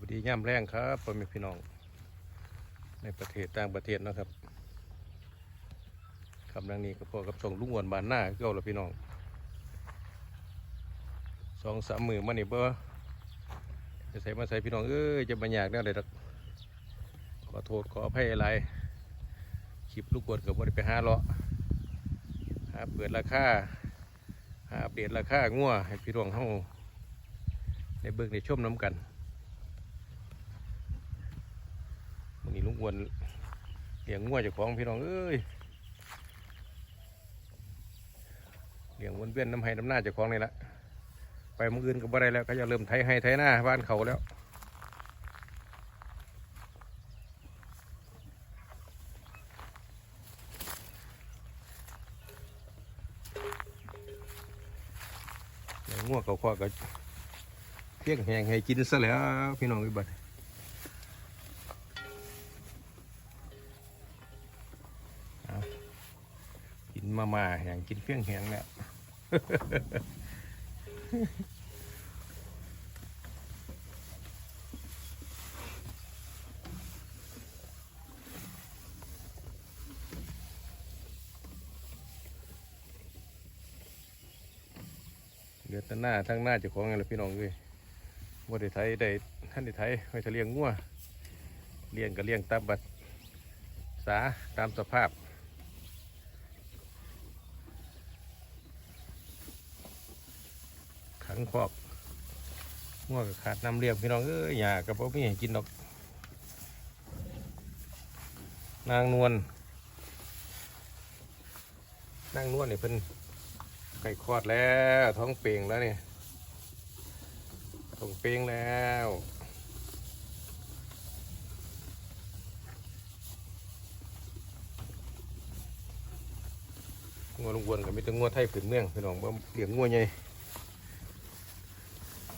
วัสดีย่ำแรงครับพ่อแม่พี่น้อง ในประเทศต่างประเทศนะครับคำดังนี้ก็พอกับส่งลุงอ้วนบานหน้าเก้าละพี่น้องสองสามหมือมานี่เบ่จะใส่มาใส่พี่น้องเอ้ยจะบัญญัติได้เลยดกขอโทษขออภัยอะไรคลิปลูกกวดกับ่ได้ไปหาเลาะหาเปิดราคาหาอัปเดตราคางัวให้พี่น้องเฮาในเบิ่งในชมน้ำกัน วันนี้ลุง อ้วนเลี้ยงงัวเจ้าของพี่น้องเอ้ยเลี้ยงวนเวียนน้ำไห้น้ำหน้าเจ้าของนี่ละไปมืออื่นก็บ่ได้แล้วก็จะเริ่มไถไห้ไถหน้าบ้านเขาแล้วงัวเขาคว้าก็เพียงแหงให้กินซะแล้วพี่น้องอีบัด นมามาอย่งกินเพี้ยงแหงแล้วเดือดหน้าทั้งหน้าจ้าของไงล่ะพี่น้องเอ้ยว่าได้ไทยได้ท่านได้ไทยไว้ถ้าเลี้ยงงัวเลี้ยงก็เลี้ยงตามบัดสาตามสภาพ ขังครอบงัวก็ขาดน้ำเลี้ยงพี่น้องเอ้ยหยากับพ่อมีให้กินดอก นางนวลนางนวลเนี่ยเป็นไก่คลอดแล้ว ท้องเปล่งแล้วเนี่ยท้องเปล่งแล้วงัวลงวนกับมีแต่งัวไทยผืนเมืองพี่น้องบ่เลี้ยงงัวใหญ่ โ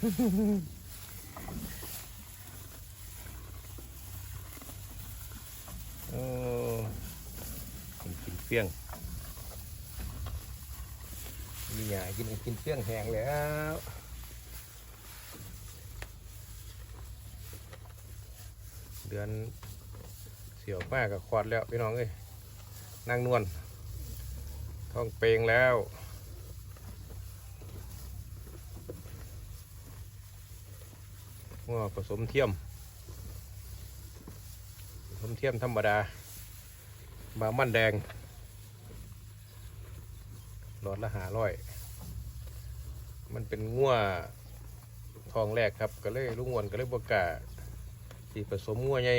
อ้กินกินเฟี้ยง มีหยากินกินเฟี้ยงแห้งแล้วเดือนเสียวมากกับควอดแล้วพี่น้องเอ้ยนางนวลท้องเปลงแล้ว งัวผสมเทียม ผสมเทียมธรรมดา บามันแดง หลอดละหาร้อย มันเป็นงัวทองแรกครับ ก็เลยลุงวนก็เลยบกล้าที่ผสมงัวใหญ่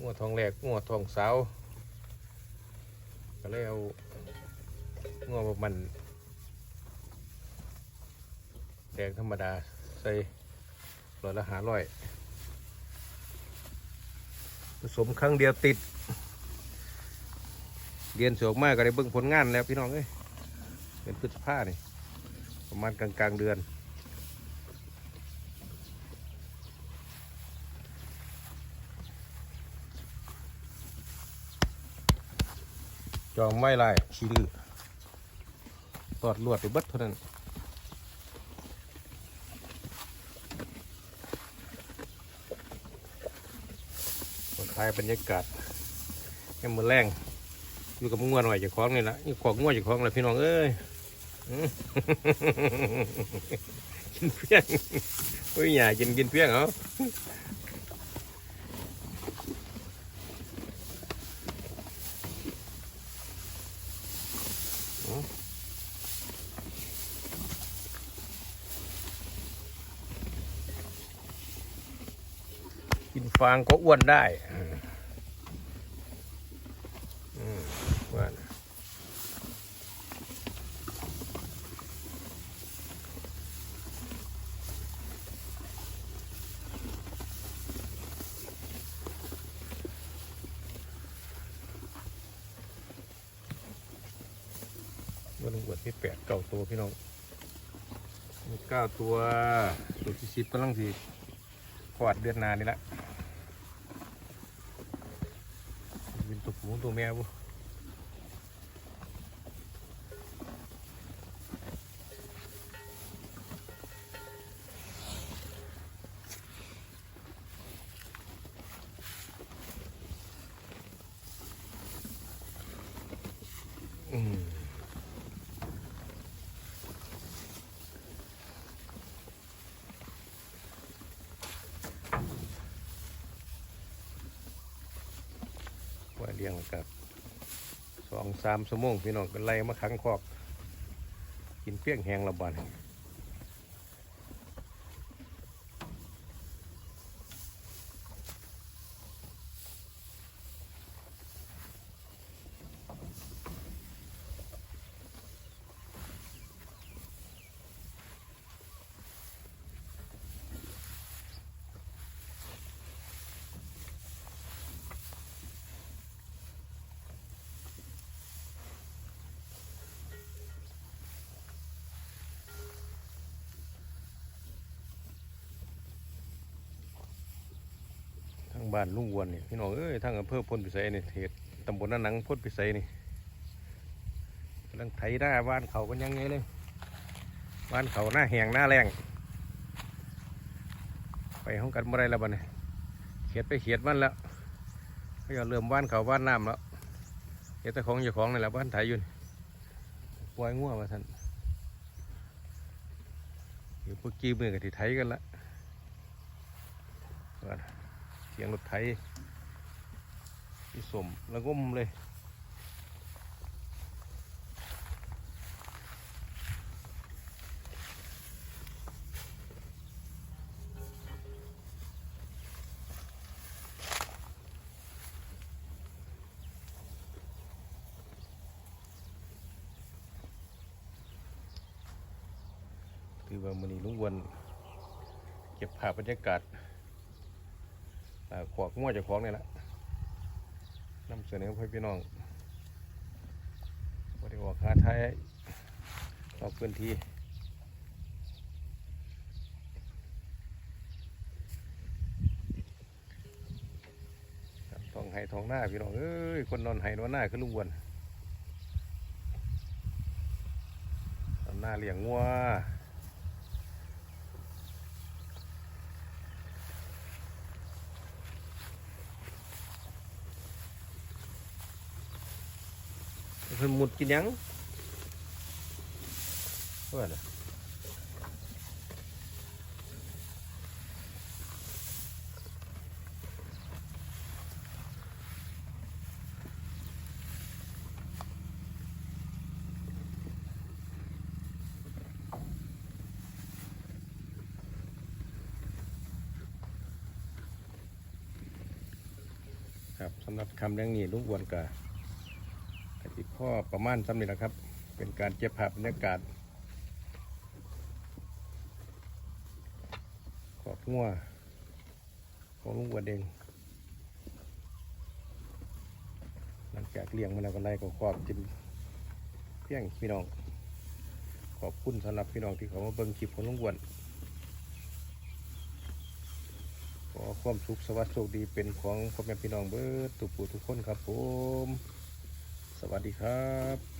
งัวทองแรกงัวทองสาว ก็เลยเอางัวมันแดงธรรมดาใส่ หลอดละหาร้อยผสมครั้งเดียวติด เรียนสวกมากก็ได้เบิ่งผลงานแล้วพี่น้องเอ้ยเป็นพฤษภานี่ประมาณกลางกลางเดือน จองไม่ไรชีดื้อตอดลวดไปเบิดเท่านั้น ท้ายบรรยากาศยังมือแรงอยู่กับงัวหน่อยจะคล้องนี่ละนี่ของงัวจะคล้องลยพี่น้องเอ้ยกินเพี้ยงโอ้ยอย่ากินกินเพี้ยงเหรอกินฟางก็อ้วนได้ อืม ว่านะวันนึงบวชที่แปดเก้าตัวพี่น้องเก้าตัวตัวที่สิบกำลังสิขวาดเดือนนานี่ละเป็นตัวผู้ตัวแม่บุ เลี้ยงกับสองสามชั่วโมงพี่น้องก็ไล่มาขังคอก กินเปี้ยงแหงระบาด บ้านลุงวนนี่พี่น้องเอ้ยทั้งอำเภอพลพิสัยนี่เขตตำบลนาหนังพลพิสัยนี่กำลังไถหน้าบ้านเขากันยังไงเลยบ้านเขาหน้าแหงหน้าแรงไปห้องกันบ่ได้แล้วบ้านนี่เขียดไปเขียดมันแล้วเขาเริ่มบ้านเขาบ้านน้ำแล้วเขียดต่ของอย่าของนี่แหละบ้านไถอยู่นปล่อยง่วมาท่านอยู่พวกกี้มือกับที่ไถกันละว่าเสียงรถไถที่สมแล้วก็มเลยคือว่ามันนี้ลุงอ้วนเก็บภาพบรรยากาศ ขวากมั่วจากของนี่แหละนำเสนอให้พี่น้องบริวารคาไทยนอกพื้นที่ท้องไห้ท้องหน้าพี่น้องเอ้ยคนนอนไห้นอนหน้าคือลุงวนนอนหน้าเลี้ยงงัว เพิ่นมุดกินยังว่าน่ะครับสำหรับคำเรื่องนี้ลุงอ้วนกะกติพ่อประมาณซ้ำนี่แหละครับ เป็นการเก็บภาพบรรยากาศขอบงัวของลุงวัวเดงหลังจากเลี้ยงมาแล้วก็ไล่ก็ขอบจินเพียงพี่น้อง ขอบคุณสำหรับพี่น้องที่เขามาเบิ่งคลิปของลุงอ้วนขอความสุขสวัสดิ์โชคดีเป็นของพ่อแม่พี่น้องเบิดทุกผู้ทุกคนครับผม สวัสดีครับ